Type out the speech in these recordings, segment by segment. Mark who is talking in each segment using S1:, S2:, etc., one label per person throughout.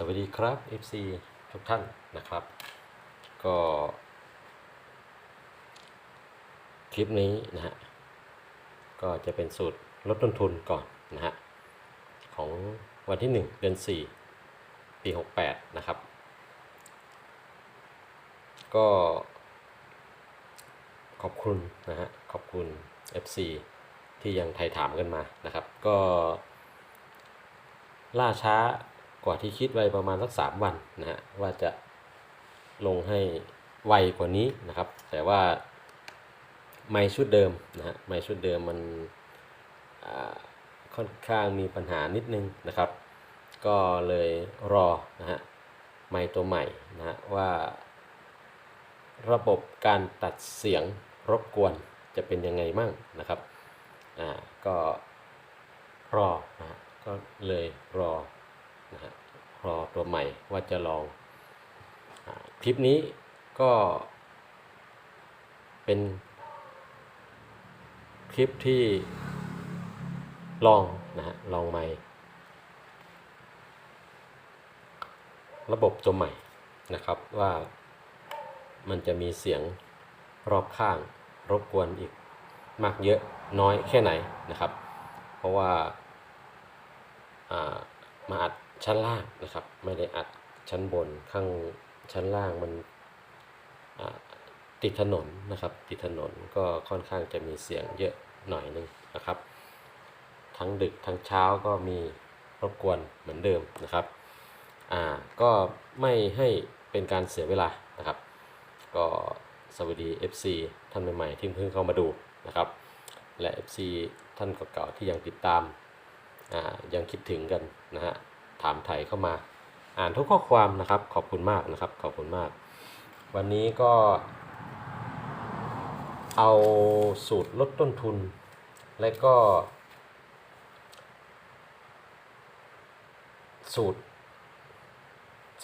S1: สวัสดีครับ FC ทุกท่านนะครับ ก็ คลิปนี้นะฮะก็จะเป็นสูตรลดต้นทุนก่อนนะฮะของวันที่ 1 เดือน 4 ปี 68 นะครับ ก็ขอบคุณนะฮะขอบคุณ FC ที่ยังไทยถามกันมานะครับ ก็ล่าช้า กว่าที่คิดไว้ประมาณสักสามวันนะฮะว่าจะลงให้ไวกว่านี้นะครับ แต่ว่าไม่ชุดเดิมนะฮะไม่ชุดเดิมมันค่อนข้างมีปัญหานิดนึงนะครับ ก็เลยรอนะฮะไม่ตัวใหม่นะฮะว่าระบบการตัดเสียงรบกวนจะเป็นยังไงมั่งนะครับอ่าก็รอนะฮะก็เลยรอ นะฮะรอตัวใหม่ว่าจะลองอคลิปนี้ก็เป็นคลิปที่ลองนะฮะลองใหม่ ระบบตัวใหม่นะครับว่ามันจะมีเสียงรอบข้างรบกวนอีกมากเยอะน้อยแค่ไหนนะครับ เพราะว่าอ่ามาอัด ชั้นล่างนะครับ ไม่ได้อัดชั้นบนข้างชั้นล่างมันติดถนนนะครับ ติดถนนก็ค่อนข้างจะมีเสียงเยอะหน่อยหนึงนะครับ ทั้งดึกทั้งเช้าก็มีรบกวนเหมือนเดิมนะครับอ่าก็ไม่ให้เป็นการเสียเวลานะครับ ก็สวัสดี FC ท่านใหม่ๆที่เพิ่งเข้ามาดูนะครับ และ FC ท่านเก่าๆที่ยังติดตามอ่ายังคิดถึงกันนะฮะ ถามไถ่เข้ามา อ่านทุกข้อความนะครับ ขอบคุณมากนะครับ ขอบคุณมาก วันนี้ก็ เอาสูตรลดต้นทุน และก็ สูตร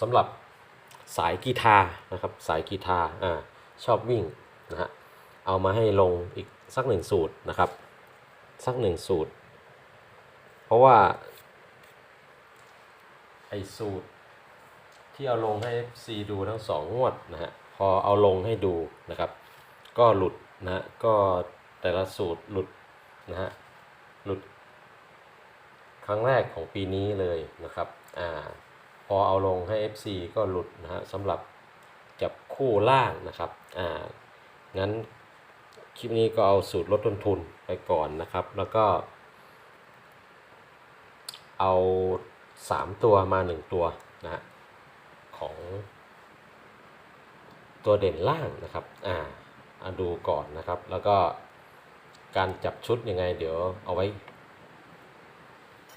S1: สำหรับสายกีตาร์นะครับ สายกีตาร์อ่าชอบวิ่งนะฮะเอามาให้ลงอีกสักหนึ่งสูตรนะครับ สักหนึ่งสูตร เพราะว่า ไอสูตร ที่เอาลงให้ FC ดูทั้งสองงวดนะฮะพอเอาลงให้ดูนะครับ ก็หลุดนะฮะก็แต่ละสูตรหลุดนะฮะหลุด ครั้งแรกของปีนี้เลยนะครับอ่าพอเอาลงให้ FC ก็หลุดนะฮะสำหรับจับคู่ล่างนะครับอ่างั้นคลิปนี้ก็เอาสูตรลดต้นทุนไปก่อนนะครับ แล้วก็ เอา 3 ตัวมา 1 ตัวนะฮะของตัวเด่นล่างนะครับอ่าดูก่อนนะครับ แล้วก็การจับชุดยังไงเดี๋ยวเอาไว้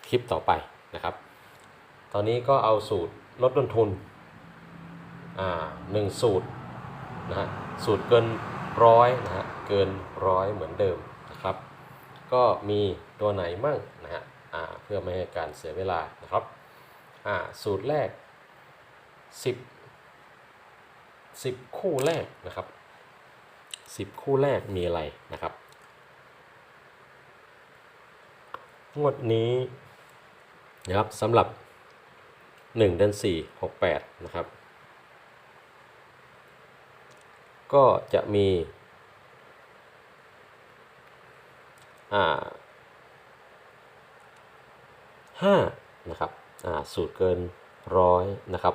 S1: คลิปต่อไปนะครับ ตอนนี้ก็เอาสูตรลดต้นทุนอ่าหนึ่งสูตรนะฮะสูตรเกินร้อยนะฮะเกินร้อยเหมือนเดิมนะครับ ก็มีตัวไหนมั่งนะฮะ เพื่อไม่ให้การเสียเวลานะครับสูตรแรก 10 10 คู่แรกนะครับ 10 คู่แรกมีอะไรนะครับ งวดนี้นะครับสำหรับ 1 เดือน 4 68 นะครับ ก็จะมีอ่า ห้านะครับอ่าสูตรเกินร้อยนะครับ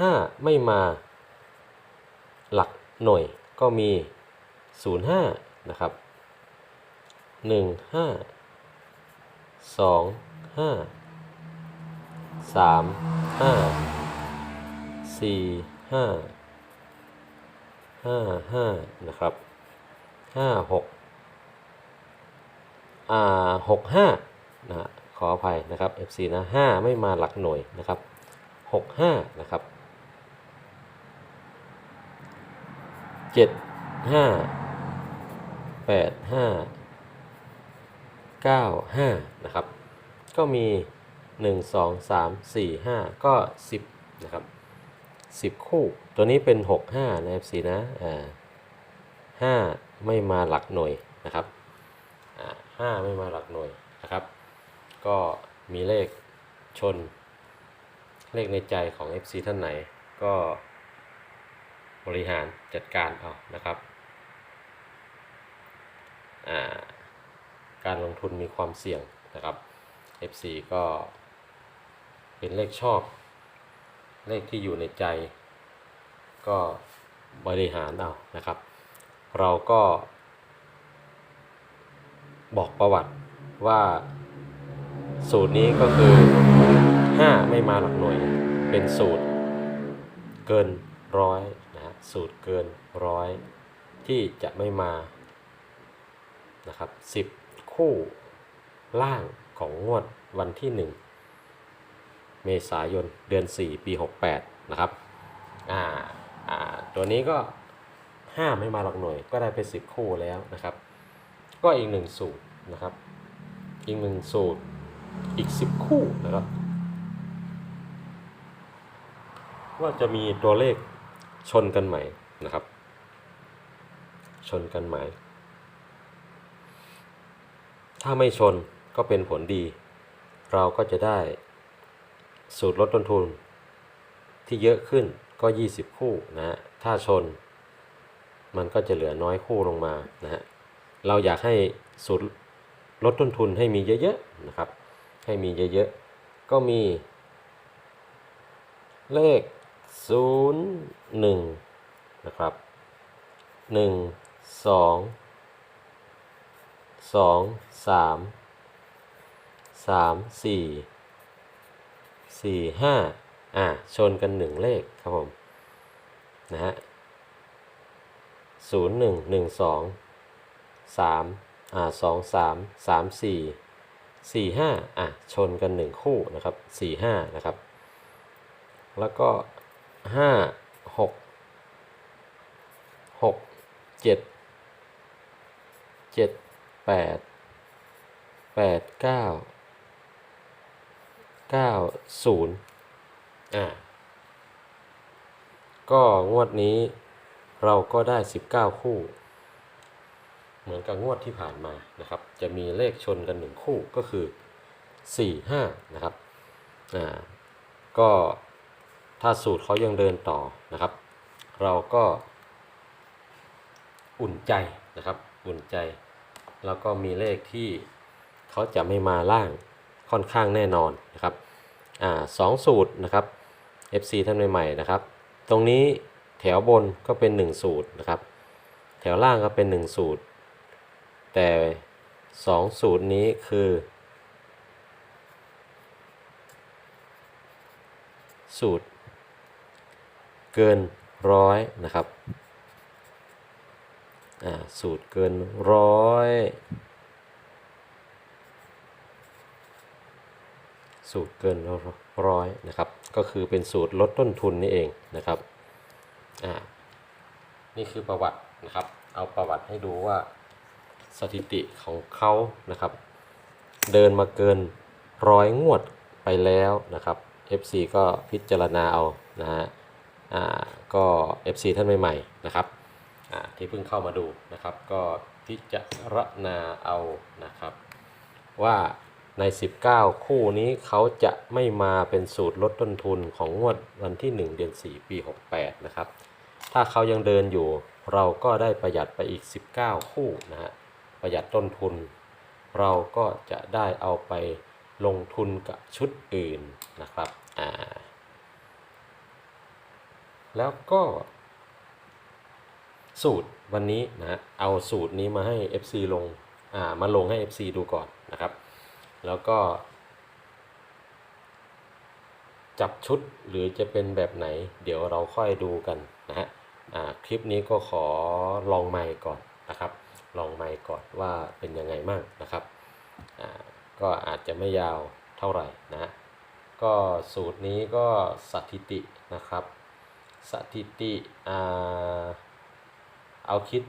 S1: ห้าไม่มาหลักหน่วยก็มีศูนย์ห้านะครับหนึ่งห้าสองห้าสามห้าสี่ห้าห้าห้านะครับห้าหกอ่าหกห้านะฮะ ขออภัยนะครับ FC นะห้าไม่มาหลักหน่วยนะครับหกห้านะครับเจ็ดห้าแปดห้าเก้าห้านะครับ ก็มีหนึ่งสองสามสี่ห้าก็สิบนะครับสิบคู่ ตัวนี้เป็นหกห้านะ FC นะอ่าห้าไม่มาหลักหน่วยนะครับอ่าห้าไม่มาหลักหน่วย ก็มีเลขชน เลขในใจของ FC ท่านไหน ก็บริหารจัดการเอานะครับาการลงทุนมีความเสี่ยงนะครับ FC ก็เป็นเลขชอบ เลขที่อยู่ในใจ ก็บริหารเอานะครับ เราก็บอกประวัติว่า สูตรนี้ก็คือ 5 ไม่มาหลักหน่วย เป็นสูตรเกินร้อยนะฮะสูตรเกินร้อยที่จะไม่มานะครับ10 คู่ล่างของงวดวันที่ 1 เมษายนเดือน 4 ปี 68 นะครับอ่าอ่าตัวนี้ก็ 5 ไม่มาหลักหน่วย ก็ได้ไป 10 คู่แล้วนะครับ ก็อีกหนึ่งสูตรนะครับ อีกหนึ่งสูตร อีก 10 คู่นะครับ ว่าจะมีตัวเลขชนกันไหม่นะครับ ชนกันไหม่ ถ้าไม่ชนก็เป็นผลดี เราก็จะได้สูตรลดต้นทุน ที่เยอะขึ้นก็ 20 คู่นะฮะถ้าชน มันก็จะเหลือน้อยคู่ลงมานะฮะเราอยากให้สูตรลดต้นทุนให้มีเยอะ ๆ นะครับ ให้มีเยอะๆ ก็มี เลข 0 1 นะครับ 1 2 2 3 3 4 4 5อ่าชนกัน 1 เลขครับผม นะฮะศูนย์หนึ่ามอ่าสอง สี่ห้าอะชนกันหนึ่งคู่นะครับสี่ห้านะครับ แล้วก็ห้าหกหกเจ็ดเจ็ดแปดแปดเก้าเก้าศูนย์อ่าก็งวดนี้เราก็ได้19คู่ เหมือนกับงวดที่ผ่านมานะครับ จะมีเลขชนกันหนึ่งคู่ก็คือ 4 5 นะครับอ่าก็ถ้าสูตรเขายังเดินต่อนะครับ เราก็อุ่นใจนะครับ อุ่นใจ แล้วก็มีเลขที่เขาจะไม่มาล่างค่อนข้างแน่นอนนะครับอ่าสองสูตรนะครับ FC ท่านใหม่ๆนะครับ ตรงนี้แถวบนก็เป็น 1 สูตรนะครับ แถวล่างก็เป็น 1 สูตร แต่2สูตรนี้คือ สูตร เกินร้อยนะครับอ่าสูตรเกินร้อยสูตรเกินร้อยนะครับ ก็คือเป็นสูตรลดต้นทุนนี่เองนะครับ อ่า นี่คือประวัตินะครับ เอาประวัติให้ดูว่า สถิติของเขานะครับ เดินมาเกินร้อยงวดไปแล้วนะครับ FC ก็พิจารณาเอานะฮะอ่าก็ FC ท่านใหม่ๆนะครับอ่าที่เพิ่งเข้ามาดูนะครับ ก็พิจารณาเอานะครับ ว่าใน 19 คู่นี้เขาจะไม่มาเป็นสูตรลดต้นทุนของงวดวันที่ 1 เดือน 4 ปี 68 นะครับ ถ้าเขายังเดินอยู่เราก็ได้ประหยัดไปอีก 19 คู่นะฮะ ประหยัดต้นทุน เราก็จะได้เอาไปลงทุนกับชุดอื่นนะครับอ่าแล้วก็สูตรวันนี้นะเอาสูตรนี้มาให้ FC ลงอ่ามาลงให้ FC ดูก่อนนะครับ แล้วก็ จับชุดหรือจะเป็นแบบไหน เดี๋ยวเราค่อยดูกันนะฮะอ่าคลิปนี้ก็ขอลองไมค์ก่อนนะครับ ลองไมค์ก่อนว่าเป็นยังไงมั่งนะครับ ก็อาจจะไม่ยาวเท่าไหร่นะ ก็สูตรนี้ก็สถิตินะครับ สถิติอเอาคิด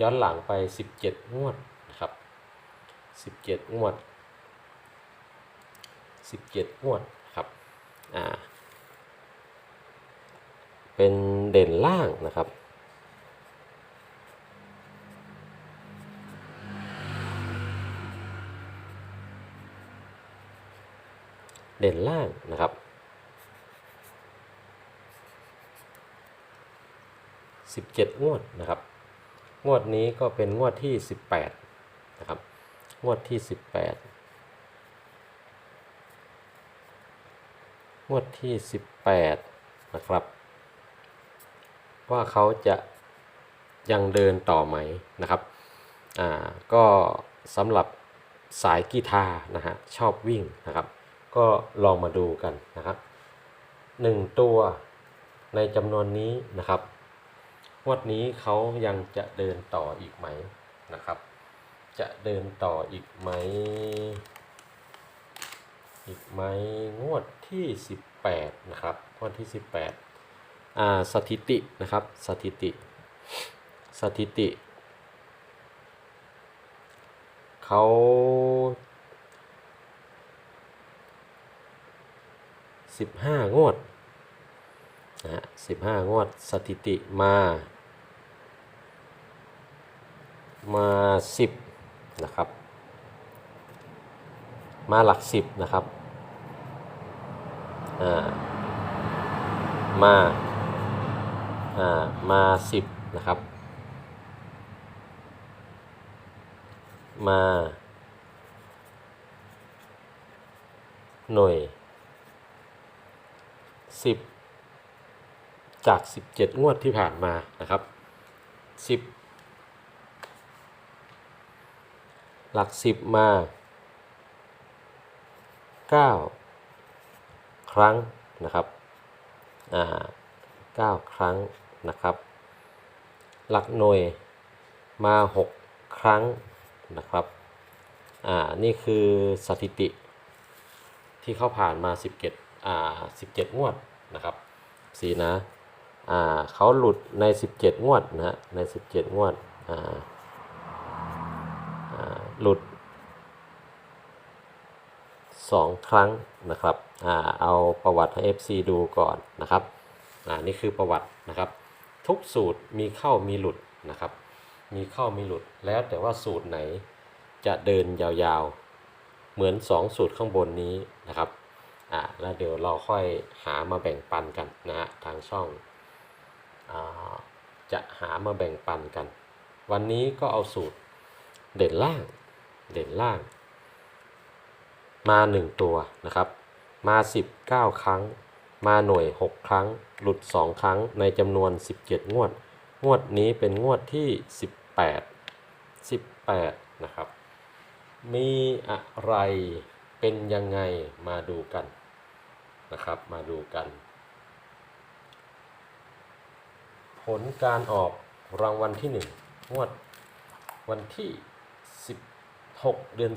S1: ย้อนหลังไป 17 งวดนะครับ 17 งวด 17 งวดครับอ่าเป็นเด่นล่างนะครับ เป็นล่างนะครับ 17 งวดนะครับ งวดนี้ก็เป็นงวดที่สิบแปดนะครับ งวดที่สิบแ18 งวดที่สิบแปดนะครับ ว่าเขาจะยังเดินต่อไหมนะครับ อ่า ก็สำหรับสายกีตาร์นะฮะ ชอบวิ่งนะครับ ก็ลองมาดูกันนะครับหนึ่งตัวในจำนวนนี้นะครับงวดนี้เขายังจะเดินต่ออีกไหมนะครับ จะเดินต่ออีกไหม อีกไหมงวดที่ 18 นะครับงวดที่ 18อ่าสถิตินะครับสถิติ สถิติเขา สิบห้างวดนะฮะสิบห้างวดสถิติมา มาสิบนะครับ มาหลักสิบนะครับอ่ามาอ่ามาสิบนะครับ มาหน่วย 10 จาก 17 งวดที่ผ่านมานะครับ 10 หลัก 10 มา 9 ครั้งนะครับอ่า9ครั้งนะครับ หลักหน่วยมา 6 ครั้งนะครับอ่านี่คือสถิติที่เขาผ่านมา 17 อ่า17 งวดนะครับสีนะอ่าเขาหลุดใน 17 งวดนะฮะใน 17 งวดอ่าอ่าหลุด 2 ครั้งนะครับอ่าเอาประวัติให้ FC ดูก่อนนะครับอ่านี่คือประวัตินะครับ ทุกสูตรมีเข้ามีหลุดนะครับ มีเข้ามีหลุดแล้วแต่ว่าสูตรไหนจะเดินยาวๆ เหมือน 2 สูตรข้างบนนี้นะครับ อ่าแล้วเดี๋ยวเราค่อยหามาแบ่งปันกันนะฮะทางช่องอ่าจะหามาแบ่งปันกัน วันนี้ก็เอาสูตรเด่นล่าง เด่นล่าง มา 1 ตัวนะครับ มา 19 ครั้ง มาหน่วย 6 ครั้ง หลุด 2 ครั้งในจำนวน 17 งวด งวดนี้เป็นงวดที่ 18 18 นะครับ มีอะไร เป็นยังไงมาดูกันนะครับมาดูกัน ผลการออกรางวัลที่ 1 งวดวันที่ 16 เดือน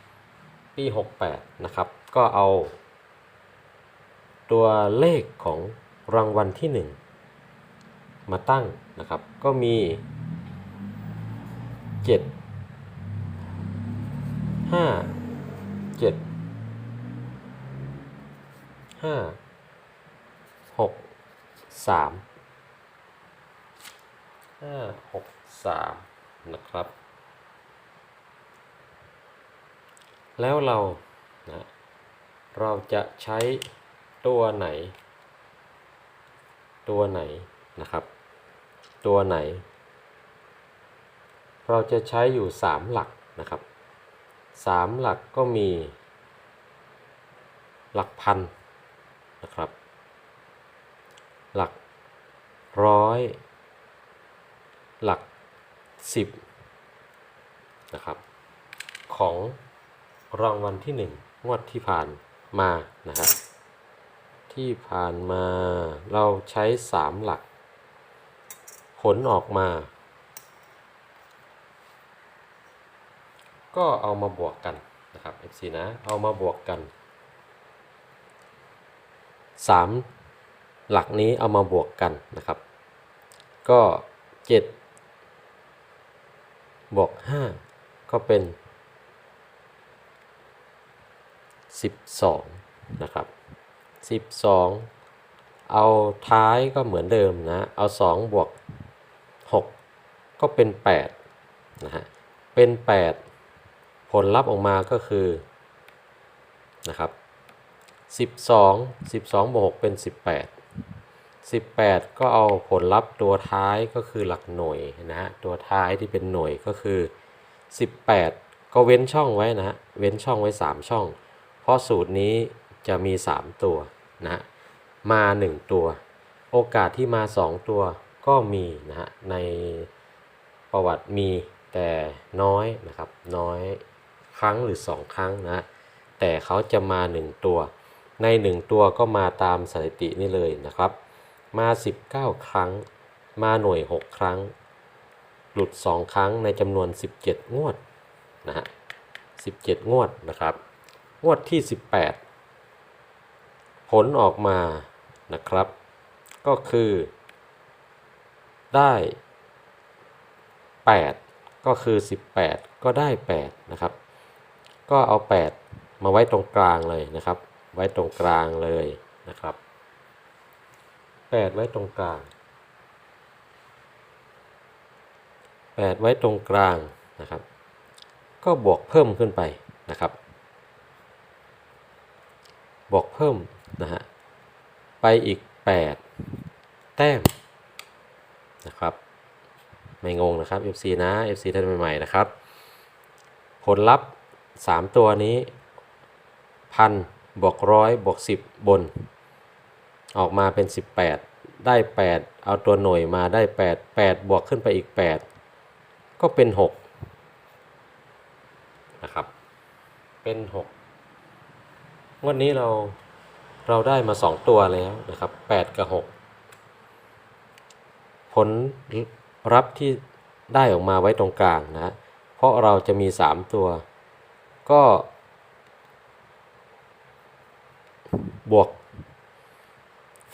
S1: 3 ปี 68 นะครับ ก็เอา ตัวเลขของรางวัลที่ 1 มาตั้งนะครับ ก็มี7ห้า เจ็ดห้าหกสามห้าหกสามนะครับ แล้วเรานะเราจะใช้ตัวไหน ตัวไหนนะครับ ตัวไหน เราจะใช้อยู่สามหลักนะครับ สามหลักก็มี หลักพันนะครับ หลักร้อย หลักสิบนะครับ ของรางวัลที่หนึ่งงวดที่ผ่านมานะครับที่ผ่านมาเราใช้สามหลัก ผลออกมา ก็เอามาบวกกันนะครับ FC นะ เอามาบวกกัน 3 หลักนี้เอามาบวกกันนะครับ ก็ 7 บวก 5 ก็เป็น 12 นะครับ 12 เอาท้ายก็เหมือนเดิมนะ เอา 2 บวก 6 ก็เป็น 8 นะฮะ เป็น 8 ผลลัพธ์ออกมาก็คือนะครับ12 12บวก6เป็น 18 18 ก็เอาผลลัพธ์ตัวท้ายก็คือหลักหน่วยนะฮะตัวท้ายที่เป็นหน่วยก็คือ 18 ก็เว้นช่องไว้นะฮะเว้นช่องไว้ 3 ช่อง เพราะสูตรนี้จะมี 3 ตัวนะฮะมา 1 ตัว โอกาสที่มา 2 ตัวก็มีนะฮะในประวัติมีแต่น้อยนะครับน้อย ครั้งหรือ 2 ครั้งนะฮะแต่เขาจะมา 1 ตัว ใน 1 ตัวก็มาตามสถิตินี่เลยนะครับ มา 19 ครั้ง มาหน่วย 6 ครั้ง หลุด 2 ครั้งในจำนวน 17 งวดนะฮะ17 งวดนะครับ งวดที่ 18 ผลออกมานะครับ ก็คือ ได้ 8 ก็คือ 18 ก็ได้ 8 นะครับ ก็เอา 8 มาไว้ตรงกลางเลยนะครับ ไว้ตรงกลางเลยนะครับ 8 ไว้ตรงกลาง 8 ไว้ตรงกลางนะครับ ก็บวกเพิ่มขึ้นไปนะครับ บวกเพิ่มนะฮะ ไปอีก 8 แต้มนะครับ ไม่งงนะครับ FC นะ FC ท่านใหม่ๆนะครับ ผลลัพธ์ 3ตัวนี้พันบวกร้อยบวก10บน ออกมาเป็น 18 ได้ 8 เอาตัวหน่วยมาได้ 8 8 บวกขึ้นไปอีก 8 ก็เป็น 6 นะครับ เป็น6งวันนี้เราเราได้มา 2 ตัวแล้วนะครับ 8 กับ 6 ผลรับที่ได้ออกมาไว้ตรงกลางนะฮะเพราะเราจะมี 3 ตัว ก็ บวก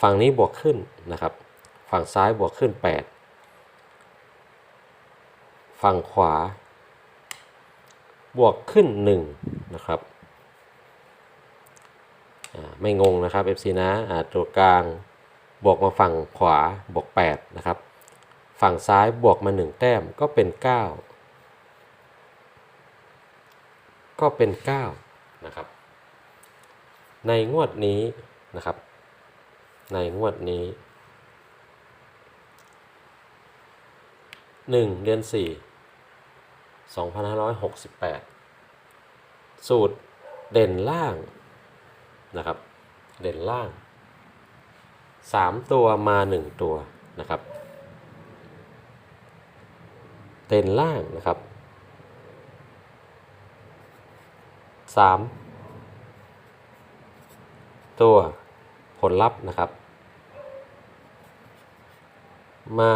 S1: ฝั่งนี้บวกขึ้นนะครับ ฝั่งซ้ายบวกขึ้น 8 ฝั่งขวา บวกขึ้น 1 นะครับไม่งงนะครับ FC นะตัวกลางบวกมาฝั่งขวาบวก8นะครับ ฝั่งซ้ายบวกมา 1 แต้มก็เป็น 9 ก็เป็น 9 นะครับ ในงวดนี้นะครับ ในงวดนี้ 1 เดือน 4 2568 สูตรเด่นล่างนะครับ เด่นล่าง 3 ตัวมา 1 ตัวนะครับ เด่นล่างนะครับ 3ตัวผลลัพธ์นะครับ มา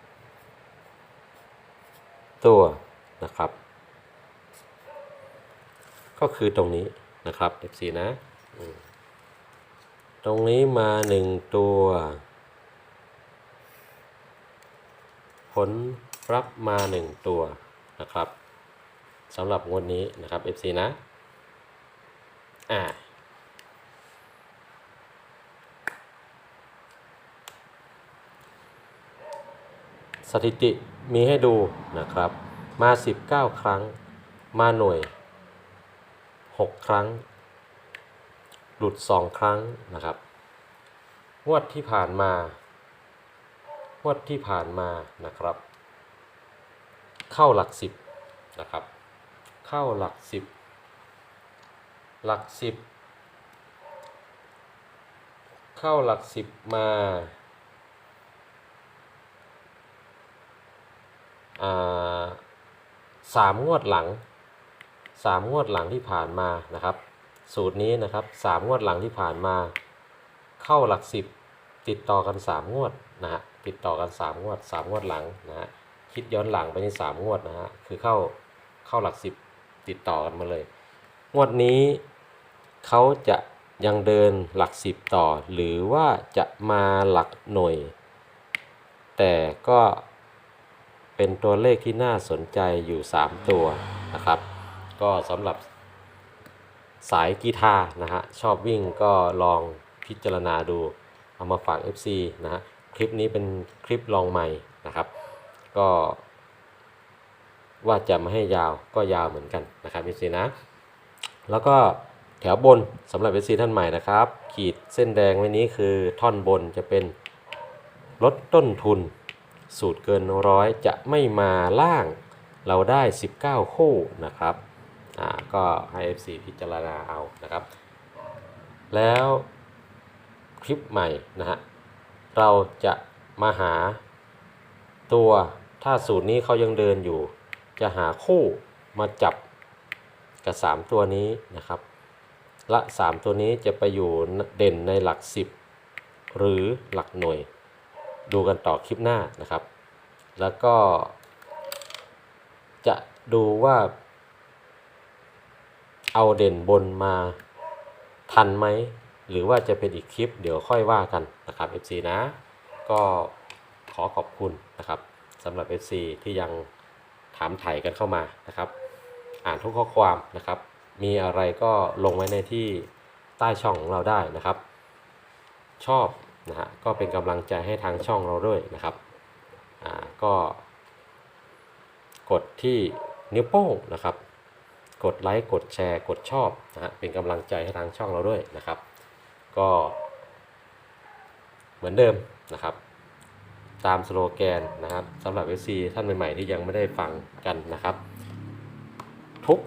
S1: 1ตัวนะครับ ก็คือตรงนี้นะครับ F4 นะ ตรงนี้มา1ตัว ผลรับมา1ตัวนะครับ สำหรับงวดนี้นะครับ FC นะ อ่าสถิติมีให้ดูนะครับ มา 19 ครั้ง มาหน่วย 6 ครั้ง หลุด 2 ครั้งนะครับงวดที่ผ่านมางวดที่ผ่านมานะครับ เข้าหลักสิบนะครับ เข้าหลักสิบ หลักสิบ เข้าหลักสิบมา สามงวดหลังสามงวดหลังที่ผ่านมานะครับ สูตรนี้นะครับสามงวดหลังที่ผ่านมา เข้าหลักสิบติดต่อกันสามงวดนะฮะติดต่อกันสามงวดสามงวดหลังนะฮะคิดย้อนหลังไปนี่สามงวดนะฮะคือเข้าเข้าหลักสิบ ติดต่อกันมาเลย งวดนี้เขาจะยังเดินหลักสิบต่อ หรือว่าจะมาหลักหน่วย แต่ก็เป็นตัวเลขที่น่าสนใจอยู่ 3 ตัวนะครับ ก็สำหรับสายกีตาร์นะฮะ ชอบวิ่งก็ลองพิจารณาดู เอามาฝาก FC นะฮะ คลิปนี้เป็นคลิปลองใหม่นะครับ ก็ ว่าจะมาให้ยาวก็ยาวเหมือนกันนะครับ FC นะ แล้วก็แถวบนสำหรับ FC ท่านใหม่นะครับ ขีดเส้นแดงไว้นี้คือท่อนบนจะเป็นลดต้นทุน สูตรเกินร้อยจะไม่มาล่างเราได้ 19 คู่นะครับอ่าก็ให้ FC พิจารณาเอานะครับ แล้วคลิปใหม่นะฮะเราจะมาหาตัวถ้าสูตรนี้เขายังเดินอยู่ จะหาคู่มาจับกับ 3 ตัวนี้นะครับละ 3 ตัวนี้จะไปอยู่เด่นในหลัก 10 หรือหลักหน่วย ดูกันต่อคลิปหน้านะครับ แล้วก็ จะดูว่า เอาเด่นบนมาทันไหม หรือว่าจะเป็นอีกคลิปเดี๋ยวค่อยว่ากันนะครับ FC นะ ก็ขอขอบคุณนะครับสำหรับ FC ที่ยัง ถามไถ่กันเข้ามานะครับ อ่านทุกข้อความนะครับ มีอะไรก็ลงไว้ในที่ใต้ช่องของเราได้นะครับ ชอบนะฮะก็เป็นกำลังใจให้ทางช่องเราด้วยนะครับอ่าก็ กดที่นิ้วโป้งนะครับ กดไลค์กดแชร์ กดชอบนะฮะเป็นกำลังใจให้ทางช่องเราด้วยนะครับ ก็ เหมือนเดิมนะครับ ตามสโลแกนนะครับสำหรับ FC ท่านใหม่ ๆ ที่ยังไม่ได้ฟังกันนะครับ ทุก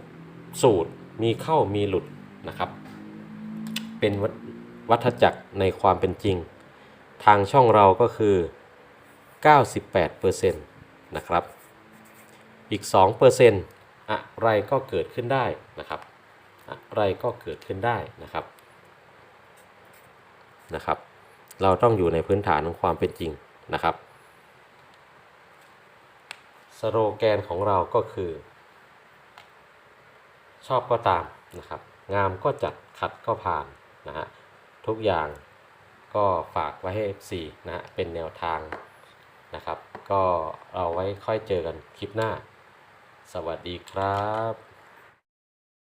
S1: สูตรมีเข้ามีหลุดนะครับ เป็นวัฏวัฏจักรในความเป็นจริง ทางช่องเราก็คือ 98%นะครับ อีก 2%อะไรก็เกิดขึ้นได้นะครับ อะไรก็เกิดขึ้นได้นะครับนะครับ เราต้องอยู่ในพื้นฐานของความเป็นจริง นะครับสโลแกนของเราก็คือ ชอบก็ตามนะครับ งามก็จัดขัดก็ผ่านนะฮะทุกอย่างก็ฝากไว้ให้ FC นะฮะเป็นแนวทางนะครับ ก็เอาไว้ค่อยเจอกันคลิปหน้า สวัสดีครับ